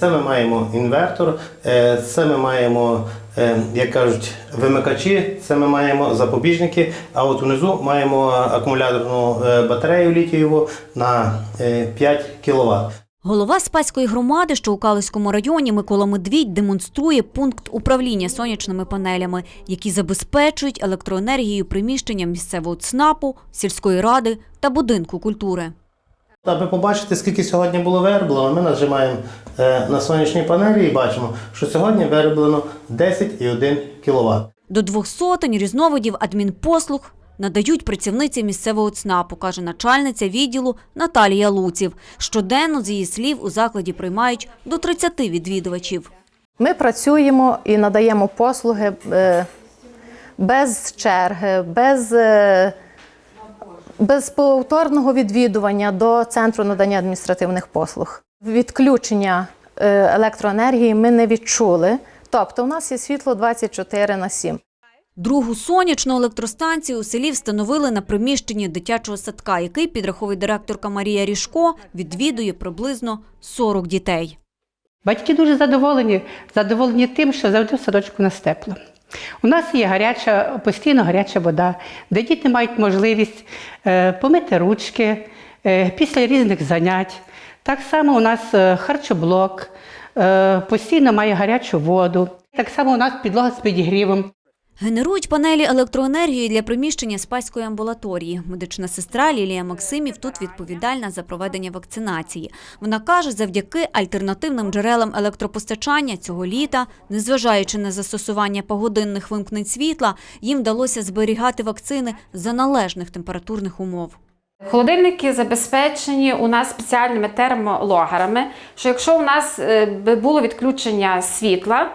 Це ми маємо інвертор, е, це ми маємо, е, як кажуть, вимикачі, це ми маємо запобіжники, а от унизу маємо акумуляторну е, батарею літієву на е, 5 кВт. Голова Спаської громади, що у Калиському районі Микола Медвідь демонструє пункт управління сонячними панелями, які забезпечують електроенергією приміщення місцевого ЦНАПу, сільської ради та будинку культури. Аби побачити, скільки сьогодні було вироблено, ми нажимаємо е, на сонячні панелі і бачимо, що сьогодні вироблено 10,1 кВт. До двох сотень різновидів адмінпослуг надають працівниці місцевого ЦНАПу, каже начальниця відділу Наталія Луців. Щоденно, з її слів, у закладі приймають до 30 відвідувачів. Ми працюємо і надаємо послуги е, без черги, без, без повторного відвідування до центру надання адміністративних послуг. Відключення е, електроенергії ми не відчули. Тобто, у нас є світло 24 на 7. Другу сонячну електростанцію у селі встановили на приміщенні дитячого садка, який підраховує директорка Марія Ріжко, відвідує приблизно 40 дітей. Батьки дуже задоволені, задоволені тим, що завжди в садочку нас тепло. У нас є гаряча, постійно гаряча вода, де діти мають можливість е, помити ручки е, після різних занять. Так само у нас е, харчоблок, постійно має гарячу воду. Так само у нас підлога з підігрівом. Генерують панелі електроенергії для приміщення спаської амбулаторії. Медична сестра Лілія Максимів тут відповідальна за проведення вакцинації. Вона каже, завдяки альтернативним джерелам електропостачання цього літа, незважаючи на застосування погодинних вимкнень світла, їм вдалося зберігати вакцини за належних температурних умов. Холодильники забезпечені у нас спеціальними термологерами, що якщо у нас е, би було відключення світла,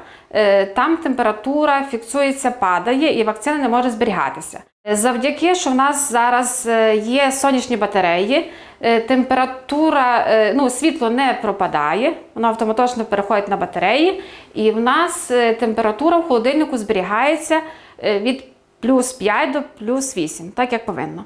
там температура фіксується, падає і вакцина не може зберігатися. Завдяки, що в нас зараз е, є сонячні батареї, е, температура, е, ну, світло не пропадає, воно автоматично переходить на батареї, і в нас е, температура в холодильнику зберігається е, від плюс 5 до плюс 8, так як повинно.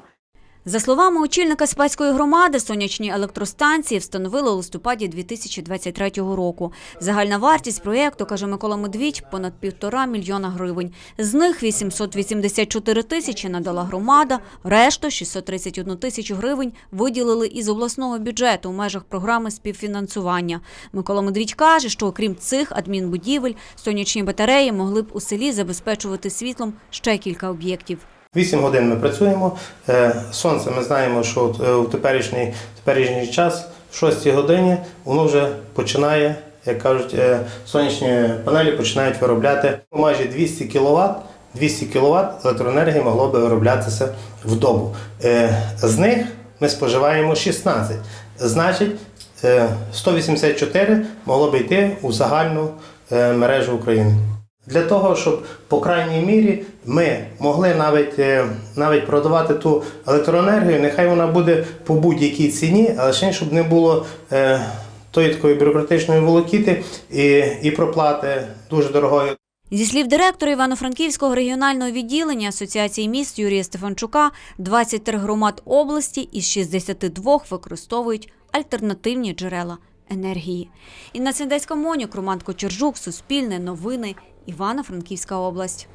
За словами очільника Спаської громади, сонячні електростанції встановили у листопаді 2023 року. Загальна вартість проєкту, каже Микола Медвідь, понад півтора мільйона гривень. З них 884 тисячі надала громада, решту 631 тисячу гривень виділили із обласного бюджету у межах програми співфінансування. Микола Медвідь каже, що окрім цих адмінбудівель, сонячні батареї могли б у селі забезпечувати світлом ще кілька об'єктів. 8 годин ми працюємо. Е, Сонце ми знаємо, що от, е, теперішній, теперішній час, в 6 годині, воно вже починає, як кажуть, е, сонячні панелі починають виробляти майже 200 кВт. 200 кВт електроенергії могло би вироблятися в добу. З них ми споживаємо 16. Значить, е, 184 могло би йти у загальну мережу України. Для того, щоб по крайній мірі ми могли навіть, е, навіть продавати ту електроенергію, нехай вона буде по будь-якій ціні, але ще щоб не було е, тої такої бюрократичної волокіти і, і проплати дуже дорогої. Зі слів директора Івано-Франківського регіонального відділення Асоціації міст Юрія Стефанчука, 23 громад області із 62 використовують альтернативні джерела енергії. Інна Сіндецька Монюк, Роман Кочержук, Суспільне, Новини, Івано-Франківська область.